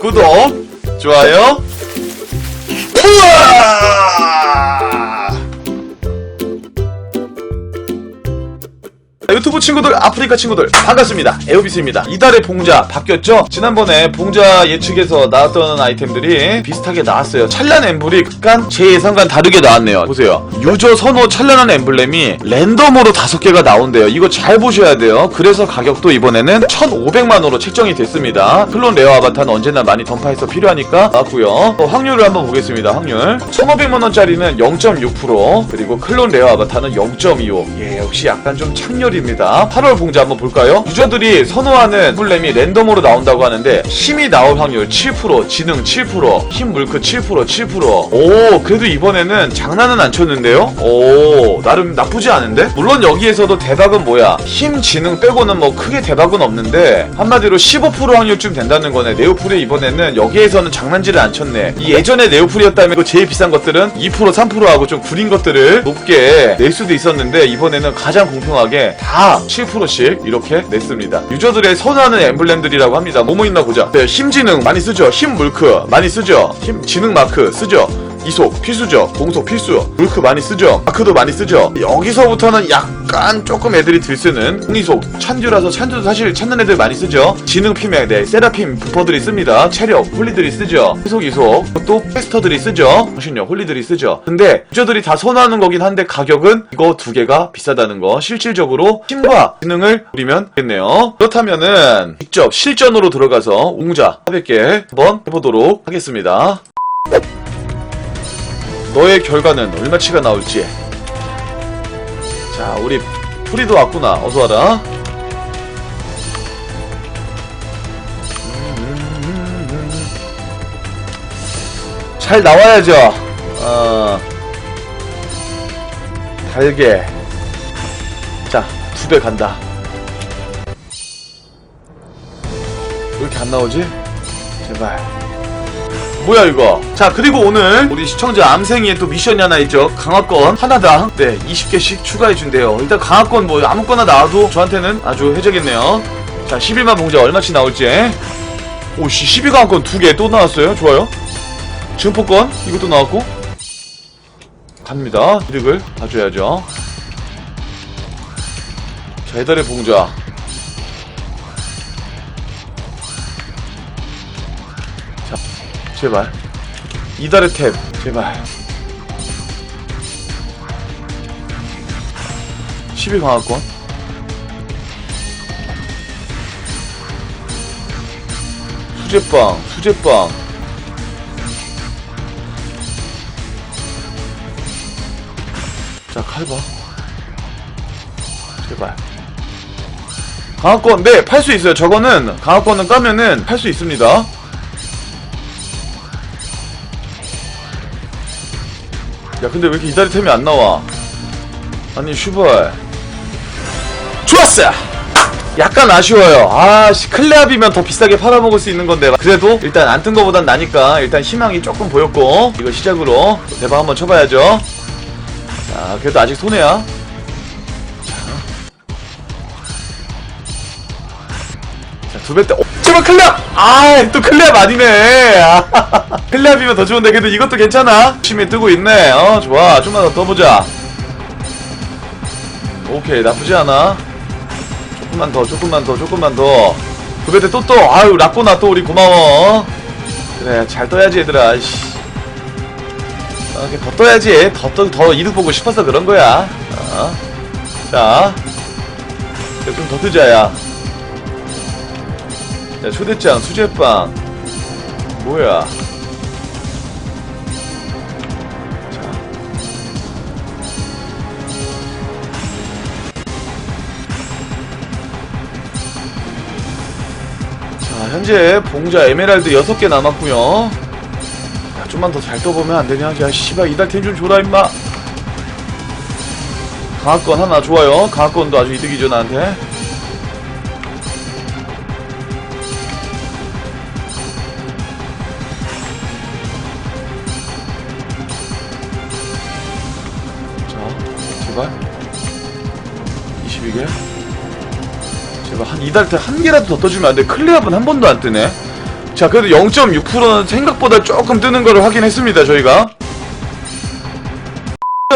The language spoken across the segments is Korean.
구독, 좋아요. 우와! 유튜브 친구들, 아프리카 친구들 반갑습니다. 에어비스입니다. 이달의 봉자 바뀌었죠? 지난번에 봉자 예측에서 나왔던 아이템들이 비슷하게 나왔어요. 찬란 엠블이 약간 제 예상과는 다르게 나왔네요. 보세요. 유저 선호 찬란한 엠블렘이 랜덤으로 다섯 개가 나온대요. 이거 잘 보셔야 돼요. 그래서 가격도 이번에는 1,500만원으로 책정이 됐습니다. 클론 레어 아바타는 언제나 많이 던파해서 필요하니까 나왔고요. 어, 확률을 한번 보겠습니다. 확률. 1,500만원짜리는 0.6% 그리고 클론 레어 아바타는 0.25. 예, 역시 약간 좀 창렬입니다. 8월 봉자 한번 볼까요? 유저들이 선호하는 엠블렘이 랜덤으로 나온다고 하는데 힘이 나올 확률 7%, 지능 7%, 힘 물크 7%, 7%. 오, 그래도 이번에는 장난은 안 쳤는데요? 오, 나름 나쁘지 않은데? 물론 여기에서도 대박은 뭐야? 힘, 지능 빼고는 뭐 크게 대박은 없는데 한마디로 15% 확률쯤 된다는 거네. 네오풀이 이번에는 여기에서는 장난질을 안 쳤네. 이 예전에 네오풀이었다면 그 제일 비싼 것들은 2% 3%하고 좀 구린 것들을 높게 낼 수도 있었는데 이번에는 가장 공평하게 다 7%씩 이렇게 냈습니다. 유저들의 선호하는 엠블렘들이라고 합니다. 뭐뭐 있나 보자. 네, 힘 지능 많이 쓰죠. 힘 물크 많이 쓰죠. 힘 지능 마크 쓰죠. 이속 필수죠. 공속 필수. 물크 많이 쓰죠. 마크도 많이 쓰죠. 여기서부터는 약 간 조금 애들이 들쓰는 공이속 찬듀라서 찬듀도 사실 찾는 애들 많이 쓰죠. 지능 피맥, 네, 세라핌 부퍼들이 씁니다. 체력, 홀리들이 쓰죠. 희속, 이속, 또 페스터들이 쓰죠. 정신력, 홀리들이 쓰죠. 근데 유저들이 다 선호하는 거긴 한데 가격은 이거 두 개가 비싸다는 거. 실질적으로 힘과 지능을 부리면 되겠네요. 그렇다면은 직접 실전으로 들어가서 옹자 400개 한번 해보도록 하겠습니다. 너의 결과는 얼마치가 나올지. 자, 우리 프리도 왔구나. 어서 와라. 잘 나와야죠. 어, 달게. 자, 두 배 간다. 왜 이렇게 안 나오지? 제발. 뭐야 이거? 자 그리고 오늘 우리 시청자 암생이의 또 미션이 하나 있죠. 강화권. 하나당 네 20개씩 추가해준대요. 일단 강화권 뭐 아무거나 나와도 저한테는 아주 혜적이네요. 자 11만 봉자 얼마치 나올지. 오씨 12강화권 두 개 또 나왔어요? 좋아요. 증포권 이것도 나왔고. 갑니다. 이득을 봐줘야죠. 자 해달의 봉자 제발. 이달의 탭 제발. 12 강화권. 수제빵 수제빵. 자 칼바. 제발. 강화권 네 팔 수 있어요. 저거는 강화권은 까면은 팔 수 있습니다 야 근데 왜 이렇게 이다리템이 안 나와? 아니 슈발. 좋았어 약간 아쉬워요. 아씨 클레압이면 더 비싸게 팔아먹을 수 있는 건데. 그래도 일단 안 뜬 거보단 나니까 일단 희망이 조금 보였고 이거 시작으로 대박 한번 쳐봐야죠. 자 그래도 아직 손해야. 두배 때, 어, 제발 클랩! 아, 또 클랩 아니네. 아, 클랩이면 더 좋은데, 그래도 이것도 괜찮아. 열심히 뜨고 있네. 어, 좋아. 좀만 더 떠보자. 오케이, 나쁘지 않아. 조금만 더, 조금만 더, 조금만 더. 때또 떠. 아유, 라꼬나 또 우리 고마워. 그래, 잘 떠야지, 얘들아. 씨. 어, 이렇게 더 떠야지. 더, 떠, 더 이득 보고 싶어서 그런 거야. 어. 자. 좀 더 뜨자, 야. 자, 초대장, 수제빵. 뭐야. 자. 자, 현재 봉자 에메랄드 6개 남았고요 야, 좀만 더 잘 떠보면 안 되냐? 야, 씨발, 이달 템좀 줘라, 임마. 강화권 하나 좋아요. 강화권도 아주 이득이죠, 나한테. 제발. 22개. 제발 한 이달 때한 개라도 더 떠주면 안 돼. 클리압은 한 번도 안 뜨네. 자 그래도 0.6%는 생각보다 조금 뜨는 거를 확인했습니다 저희가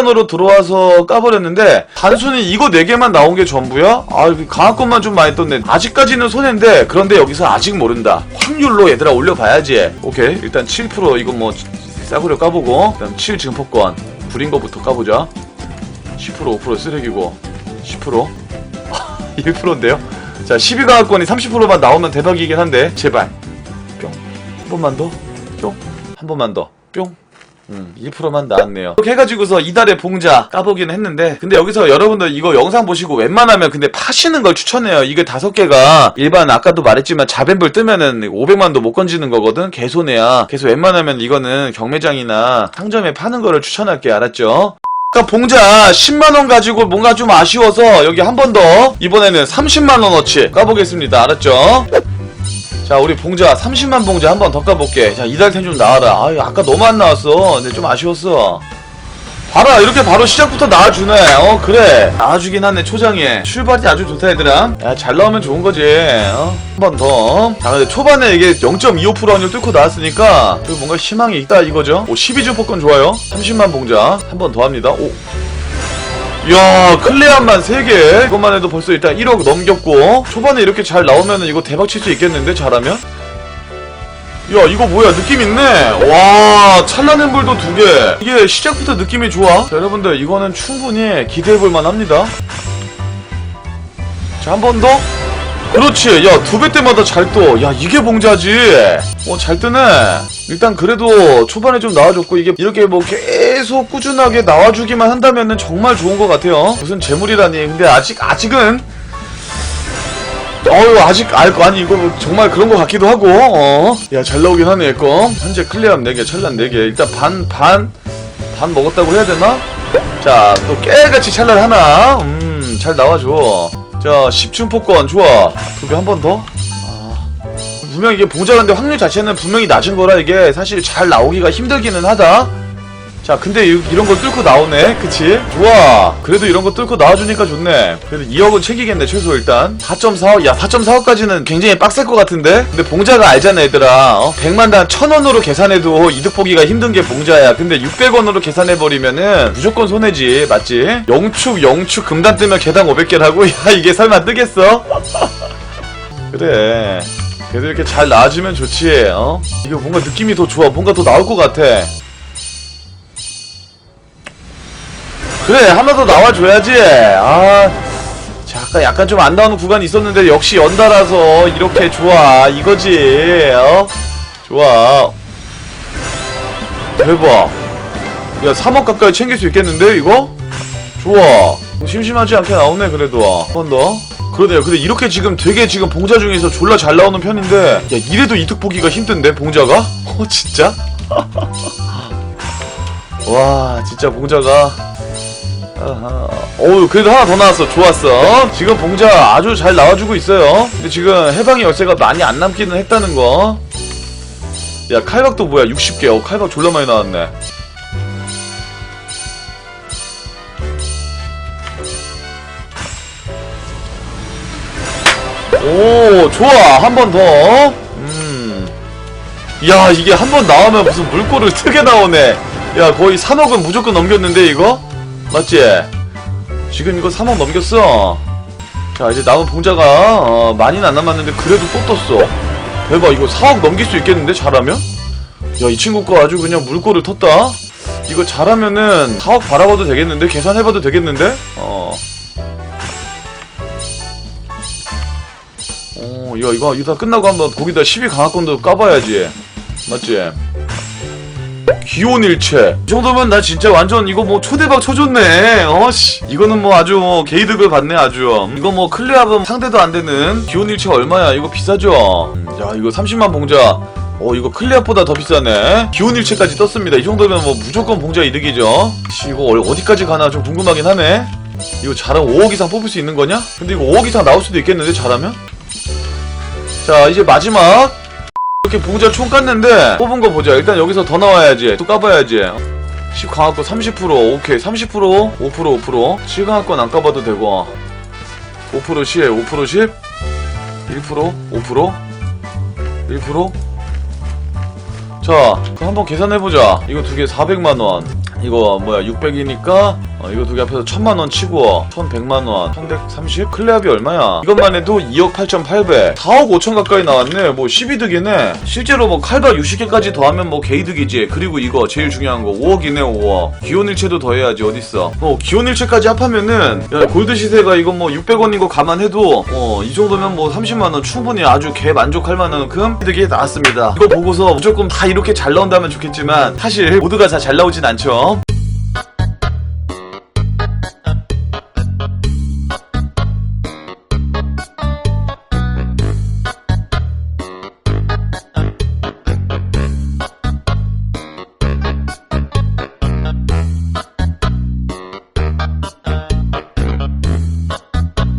으로 들어와서 까버렸는데 단순히 이거 4개만 나온 게 전부야? 아 것만 좀 많이 떴네 아직까지는 손해인데 그런데 여기서 아직 모른다 확률로 얘들아 올려봐야지 오케이 일단 7% 이거 뭐 싸구려 까보고 그다음 7 증폭권 구린 거부터 까보자 10% 5% 쓰레기고 10% 1%인데요 자 12강화권이 30%만 나오면 대박이긴 한데 제발 뿅한 번만 더뿅한 번만 더뿅 음, 1%만 나왔네요. 이렇게 해가지고서 이달의 봉자 까보긴 했는데, 근데 여기서 여러분들 이거 영상 보시고 웬만하면 근데 파시는 걸 추천해요. 이게 다섯 개가 일반 아까도 말했지만 자벤불 뜨면은 500만도 못 건지는 거거든? 개손해야. 그래서 웬만하면 이거는 경매장이나 상점에 파는 거를 추천할게, 알았죠? 아까 봉자 10만원 가지고 뭔가 좀 아쉬워서 여기 한 번 더. 이번에는 30만원어치 까보겠습니다. 알았죠? 자 우리 봉자 30만 봉자 한 번 더 까볼게. 자 이달템 좀 나와라. 아유 아까 너무 안 나왔어. 근데 좀 아쉬웠어 봐라 이렇게 바로 시작부터 나와주네. 어 그래. 나와주긴 하네 초장에. 출발이 아주 좋다 얘들아. 야 잘 나오면 좋은 거지 어? 한 번 더 자 근데 초반에 이게 0.25% 확률 뚫고 나왔으니까 그 뭔가 희망이 있다 이거죠? 오 12주 폭권 좋아요. 30만 봉자. 한 번 더 합니다. 오. 이야 클레안만 3개. 이것만 해도 벌써 일단 1억 넘겼고. 초반에 이렇게 잘 나오면은 이거 대박 칠 수 있겠는데 잘하면? 야 이거 뭐야? 느낌 있네. 와 찬란한 불도 두개. 이게 시작부터 느낌이 좋아? 자 여러분들 이거는 충분히 기대해볼만 합니다. 자 한 번 더. 그렇지. 야 두 배 때마다 잘떠야 이게 봉자지. 어잘 뜨네. 일단 그래도 초반에 좀 나와줬고 이게 이렇게 뭐 계속 꾸준하게 나와주기만 한다면은 정말 좋은 것 같아요. 무슨 재물이라니. 근데 아직 아직은 어유 아직 알거 아니 이거 뭐 정말 그런 것 같기도 하고 어 야 잘 나오긴 하네 이거. 현재 클리어함 4개 찰란 4개. 일단 반 반 반 먹었다고 해야 되나? 자 또 깨같이 찰란 하나. 음 잘 나와줘. 자 10층 폭권 좋아. 두 개 한 번 더? 아, 분명 이게 봉자인데 확률 자체는 분명히 낮은 거라 이게 사실 잘 나오기가 힘들기는 하다 자 근데 이, 이런 거 뚫고 나오네 그치? 좋아 그래도 이런 거 뚫고 나와주니까 좋네 그래도 2억은 챙기겠네 최소 일단 4.45 야 4.45까지는 굉장히 빡셀 것 같은데 근데 봉자가 알잖아 얘들아 어? 100만 단 1000원으로 계산해도 이득 보기가 힘든 게 봉자야 근데 600원으로 계산해버리면은 무조건 손해지 맞지? 영축 영축 금단 뜨면 개당 500개라고? 야 이게 설마 뜨겠어? 그래 그래도 이렇게 잘 나와주면 좋지 어? 이거 뭔가 느낌이 더 좋아 뭔가 더 나올 것 같아 그래 하나 더 나와줘야지 아 자, 아까 약간 좀 안 나오는 구간이 있었는데 역시 연달아서 이렇게 좋아 이거지 어? 좋아 대박 야 3억 가까이 챙길 수 있겠는데 이거? 좋아 심심하지 않게 나오네 그래도 한 번 더 그러네요 근데 이렇게 지금 되게 지금 봉자 중에서 졸라 잘 나오는 편인데 야 이래도 이득 보기가 힘든데 봉자가? 어 진짜? 와 진짜 봉자가. 어우 그래도 하나 더 나왔어. 좋았어. 지금 봉자 아주 잘 나와주고 있어요. 근데 지금 해방의 열쇠가 많이 안 남기는 했다는 거야 칼각도 뭐야? 60개. 어 칼각 졸라 많이 나왔네. 오 좋아. 한 번더. 음. 야 이게 한 번 나오면 무슨 물꼬를 트게 나오네. 야 거의 3억은 무조건 넘겼는데 이거? 맞지? 지금 이거 3억 넘겼어. 자, 이제 남은 봉자가 어, 많이는 안 남았는데 그래도 또 떴어. 대박, 이거 4억 넘길 수 있겠는데 잘하면? 야, 이 친구 거 아주 그냥 물꼬를 텄다. 이거 잘하면은 4억 바라봐도 되겠는데? 계산해봐도 되겠는데? 어. 어, 야, 이거, 이거 다 끝나고 한번 거기다 12 강화권도 까봐야지. 맞지? 기온일체. 이 정도면 나 진짜 완전 이거 뭐 초대박 쳐줬네. 어씨. 이거는 뭐 아주 뭐 게이득을 받네 아주. 이거 뭐 클레압은 상대도 안 되는 기온일체 얼마야? 이거 비싸죠? 음, 야 이거 30만 봉자. 어 이거 클레압보다 더 비싸네. 기온일체까지 떴습니다. 이 정도면 뭐 무조건 봉자 이득이죠. 씨 이거 어- 어디까지 가나 좀 궁금하긴 하네. 이거 잘하면 5억 이상 뽑을 수 있는 거냐? 근데 이거 5억 이상 나올 수도 있겠는데 잘하면? 자 이제 마지막 이렇게 봉자 총 깠는데. 뽑은 거 보자. 일단 여기서 더 나와야지. 또 까봐야지. 10 강화권 30% 오케이. 30% 5% 5% 7 강화권 안 까봐도 되고. 5% 10 5% 10 1% 5% 1% 자, 그럼 한번 계산해보자. 이거 두 개 400만원. 이거 뭐야, 600이니까, 어, 이거 두 개 합해서 1000만원 치고, 1100만원, 1130? 클레압이 얼마야? 이것만 해도 2억 8800. 4억 5천 가까이 나왔네. 뭐 12득이네. 실제로 뭐 칼과 유식계까지 더하면 뭐 개이득이지. 그리고 이거 제일 중요한 거 5억이네, 5억. 기온일체도 더해야지, 어딨어. 어, 기온일체까지 합하면은, 야, 골드 시세가 이거 뭐 600원인 거 감안해도, 어, 이 정도면 뭐 30만원 충분히 아주 개 만족할 만한만큼 이득이 나왔습니다. 이거 보고서 무조건 다 이렇게 잘 나온다면 좋겠지만, 사실 모두가 다 잘 나오진 않죠.